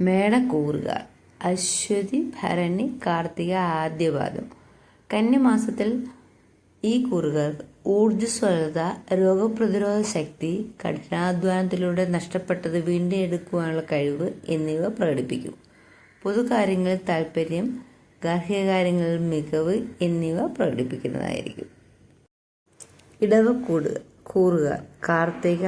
മേടക്കൂറുകാർ. അശ്വതി ഭരണി കാർത്തിക ആദ്യപാദം. കന്യമാസത്തിൽ ഈ കൂറുകാർ ഊർജസ്വലത രോഗപ്രതിരോധ ശക്തി കഠിനാധ്വാനത്തിലൂടെ നഷ്ടപ്പെട്ടത് വീണ്ടെടുക്കുവാനുള്ള കഴിവ് എന്നിവ പ്രകടിപ്പിക്കും. പൊതുകാര്യങ്ങളിൽ താല്പര്യം ഗാർഹിക കാര്യങ്ങളിൽ മികവ് എന്നിവ പ്രകടിപ്പിക്കുന്നതായിരിക്കും. ഇടവക്കൂട് കൂറുക കാർത്തിക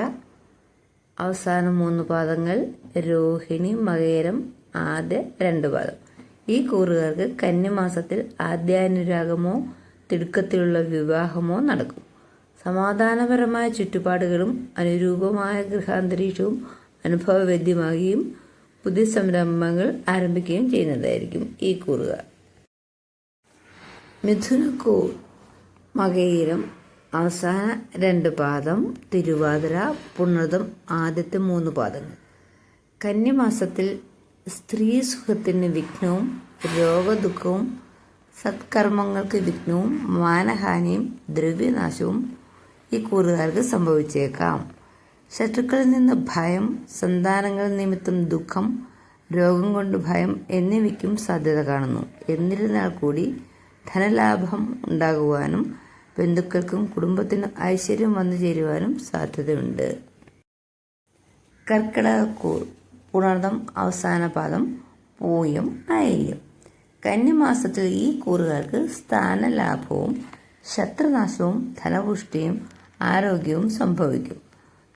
അവസാന മൂന്ന് പാദങ്ങൾ രോഹിണി മകേരം ആദ്യ രണ്ട് പാദം. ഈ കൂറുകാർക്ക് കന്യമാസത്തിൽ ആദ്യാനുരാഗമോ തിടുക്കത്തിലുള്ള വിവാഹമോ നടക്കും. സമാധാനപരമായ ചുറ്റുപാടുകളും അനുരൂപമായ ഗൃഹാന്തരീക്ഷവും അനുഭവവേദ്യമാകുകയും പുതിയ സംരംഭങ്ങൾ ആരംഭിക്കുകയും ചെയ്യുന്നതായിരിക്കും ഈ കൂറുകാർ. മിഥുനക്കൂർ മകയിരം അവസാന രണ്ട് പാദം തിരുവാതിര പുണർതം ആദ്യത്തെ മൂന്ന് പാദങ്ങൾ. കന്യമാസത്തിൽ സ്ത്രീ സുഖത്തിന് വിഘ്നവും രോഗദുഃഖവും സത്കർമ്മങ്ങൾക്ക് വിഘ്നവും മാനഹാനിയും ദ്രവ്യനാശവും ഈ കൂറുകാർക്ക് സംഭവിച്ചേക്കാം. ശത്രുക്കളിൽ നിന്ന് ഭയം സന്താനങ്ങൾ നിമിത്തം ദുഃഖം രോഗം കൊണ്ട് ഭയം എന്നിവയ്ക്കും സാധ്യത കാണുന്നു. എന്നിരുന്നാൽ കൂടി ധനലാഭം ഉണ്ടാകുവാനും ബന്ധുക്കൾക്കും കുടുംബത്തിനും ഐശ്വര്യം വന്നു ചേരുവാനും സാധ്യതയുണ്ട്. കർക്കിടകക്കൂർ പുണർദം അവസാന പാദം പൂയും ആയില്യം കന്യമാസത്തിൽ ഈ കൂറുകാർക്ക് സ്ഥാനലാഭവും ശത്രുനാശവും ധനപുഷ്ടിയും ആരോഗ്യവും സംഭവിക്കും.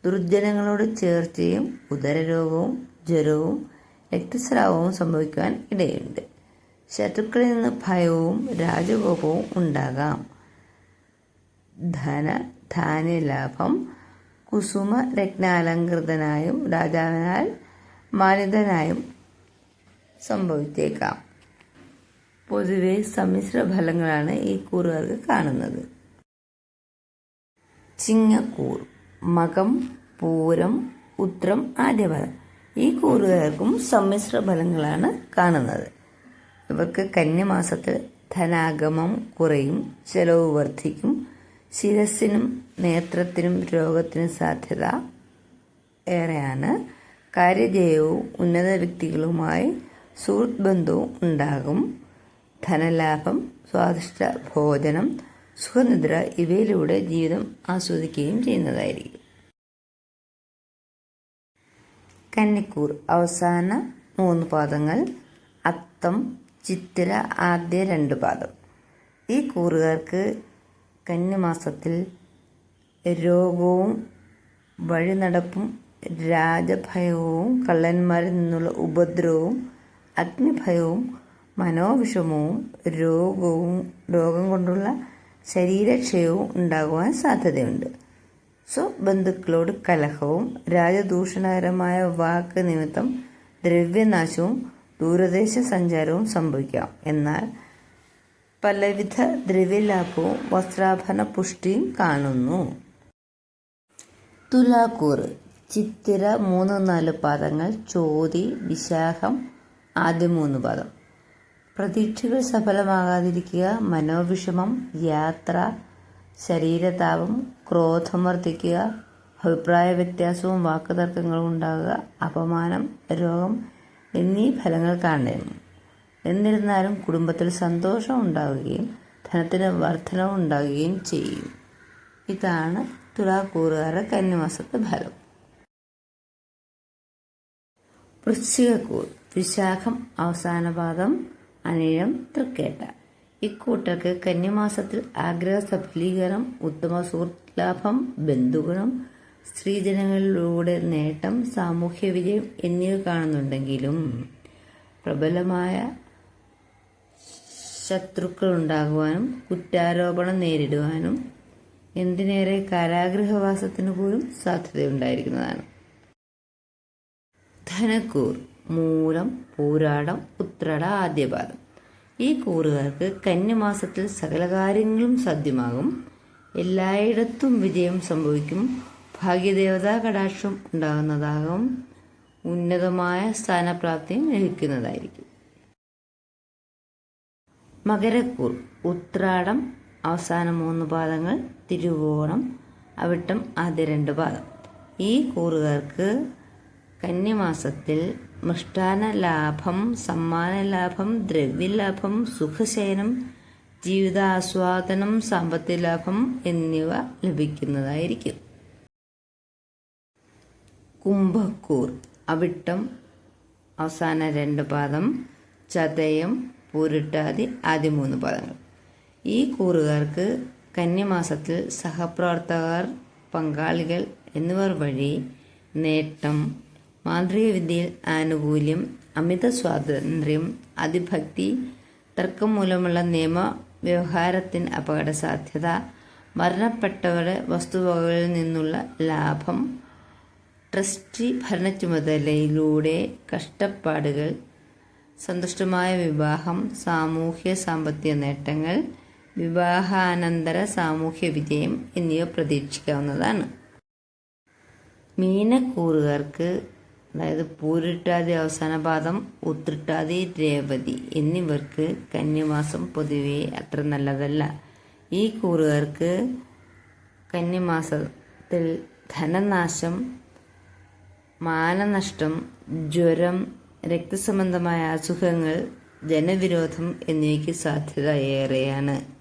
ദുർജനങ്ങളോട് ചേർച്ചയും ഉദരരോഗവും ജ്വരവും രക്തസ്രാവവും സംഭവിക്കുവാൻ ഇടയുണ്ട്. ശത്രുക്കളിൽ നിന്ന് ഭയവും രാജകോപവും ഉണ്ടാകാം. ധന ധാന്യലാഭം കുസുമ രത്നാലങ്കൃതനായും രാജാവിനാൽ മാനിതനായും സംഭവിച്ചേക്കാം. പൊതുവെ സമ്മിശ്ര ഫലങ്ങളാണ് ഈ കൂറുകാർക്ക് കാണുന്നത്. ചിങ്ങക്കൂർ മകം പൂരം ഉത്രം ആദ്യപദം ഈ കൂറുകാർക്കും സമ്മിശ്ര ഫലങ്ങളാണ് കാണുന്നത്. ഇവർക്ക് കന്യമാസത്തിൽ ധനാഗമം കുറയും ചെലവ് വർദ്ധിക്കും ശിരസിനും നേത്രത്തിനും രോഗത്തിനും സാധ്യത ഏറെയാണ്. കാര്യജയവും ഉന്നത വ്യക്തികളുമായി സുഹൃത്ത് ബന്ധവും ഉണ്ടാകും. ധനലാഭം സ്വാദിഷ്ട ഭോജനം സുഖനിദ്ര ഇവയിലൂടെ ജീവിതം ആസ്വദിക്കുകയും ചെയ്യുന്നതായിരിക്കും. കന്നിക്കൂർ. അവസാന മൂന്ന് പാദങ്ങൾ. അത്തം ചിത്തിര ആദ്യ രണ്ട് പാദം. ഈ കൂറുകാർക്ക് കന്യമാസത്തിൽ രോഗവും വഴിനടപ്പും രാജഭയവും കള്ളന്മാരിൽ നിന്നുള്ള ഉപദ്രവവും അഗ്നിഭയവും മനോവിഷമവും രോഗവും രോഗം കൊണ്ടുള്ള ശരീരക്ഷയവും ഉണ്ടാകുവാൻ സാധ്യതയുണ്ട്. സോ സ്വബന്ധുക്കളോട് കലഹവും രാജദൂഷണകരമായ വാക്ക് നിമിത്തം ദ്രവ്യനാശവും ദൂരദേശ സഞ്ചാരവും സംഭവിക്കാം. എന്നാൽ പലവിധ ദ്രവ്യലാഭവും വസ്ത്രാഭരണ പുഷ്ടിയും കാണുന്നു. തുലാക്കൂറ് ചിത്തിര മൂന്ന് നാല് പാദങ്ങൾ ചോതി വിശാഖം ആദ്യ മൂന്ന് പാദം. പ്രതീക്ഷകൾ സഫലമാകാതിരിക്കുക മനോവിഷമം യാത്ര ശരീരതാപം ക്രോധം വർദ്ധിക്കുക അഭിപ്രായ വ്യത്യാസവും വാക്കുതർക്കങ്ങളും ഉണ്ടാകുക അപമാനം രോഗം എന്നീ ഫലങ്ങൾ കാണുന്നു എന്നിരുന്നാലും കുടുംബത്തിൽ സന്തോഷം ഉണ്ടാവുകയും ധനത്തിന് വർധനവും ഉണ്ടാവുകയും ചെയ്യും. ഇതാണ് തുലാക്കൂറുകാരുടെ കന്നിമാസത്തെ ഫലം. വൃശ്ചികക്കൂർ വിശാഖം അവസാന പാദം അനിഴം തൃക്കേട്ട. ഇക്കൂട്ടർക്ക് കന്യമാസത്തിൽ ആഗ്രഹ സഫലീകരണം ഉത്തമ സുഹൃത്ത് ലാഭം ബന്ധുഗുണം സ്ത്രീജനങ്ങളിലൂടെ നേട്ടം സാമൂഹ്യ വിജയം എന്നിവ കാണുന്നുണ്ടെങ്കിലും പ്രബലമായ ശത്രുക്കൾ ഉണ്ടാകുവാനും കുറ്റാരോപണം നേരിടുവാനും എന്തിനേറെ കാരാഗ്രഹവാസത്തിന് പോലും സാധ്യതയുണ്ടായിരിക്കുന്നതാണ്. ധനക്കൂർ മൂലം പൂരാടം ഉത്രട ആദ്യപാദം. ഈ കൂറുകാർക്ക് കന്യമാസത്തിൽ സകല കാര്യങ്ങളും സാധ്യമാകും. എല്ലായിടത്തും വിജയം സംഭവിക്കും. ഭാഗ്യദേവതാ കടാക്ഷം ഉണ്ടാകുന്നതാകും. ഉന്നതമായ സ്ഥാനപ്രാപ്തിയും ലഭിക്കുന്നതായിരിക്കും. മകരക്കൂർ ഉത്രാടം അവസാന മൂന്ന് പാദങ്ങൾ തിരുവോണം അവിട്ടം ആദ്യ രണ്ട് പാദം. ഈ കൂറുകാർക്ക് കന്യമാസത്തിൽ മൃഷ്ടാന ലാഭം സമ്മാന ലാഭം ദ്രവ്യലാഭം സുഖശയനം ജീവിതാസ്വാദനം സാമ്പത്തിക ലാഭം എന്നിവ ലഭിക്കുന്നതായിരിക്കും. കുംഭക്കൂർ അവിട്ടം അവസാന രണ്ട് പാദം ചതയം പൂരിട്ടാതി ആദ്യ മൂന്ന് പദങ്ങൾ. ഈ കൂറുകാർക്ക് കന്യമാസത്തിൽ സഹപ്രവർത്തകർ പങ്കാളികൾ എന്നിവർ വഴി നേട്ടം മാന്ത്രിക വിദ്യയിൽ ആനുകൂല്യം അമിത സ്വാതന്ത്ര്യം അതിഭക്തി തർക്കം മൂലമുള്ള നിയമ വ്യവഹാരത്തിന് അപകട സാധ്യത മരണപ്പെട്ടവരുടെ വസ്തുവകകളിൽ നിന്നുള്ള ലാഭം ട്രസ്റ്റി ഭരണ ചുമതലയിലൂടെ കഷ്ടപ്പാടുകൾ സന്തുഷ്ടമായ വിവാഹം സാമൂഹ്യ സാമ്പത്തിക നേട്ടങ്ങൾ വിവാഹാനന്തര സാമൂഹ്യ വിജയം എന്നിവ പ്രതീക്ഷിക്കാവുന്നതാണ്. മീനക്കൂറുകാർക്ക് അതായത് പൂരിട്ടാതി അവസാന പാദം ഉത്രിട്ടാതി രേവതി എന്നിവർക്ക് കന്യമാസം പൊതുവെ അത്ര നല്ലതല്ല. ഈ കൂറുകാർക്ക് കന്യമാസത്തിൽ ധനനാശം മാനനഷ്ടം ജ്വരം രക്തസംബന്ധമായ അസുഖങ്ങൾ ജനവിരോധം എന്നിവയ്ക്ക് സാധ്യത ഏറെയാണ്.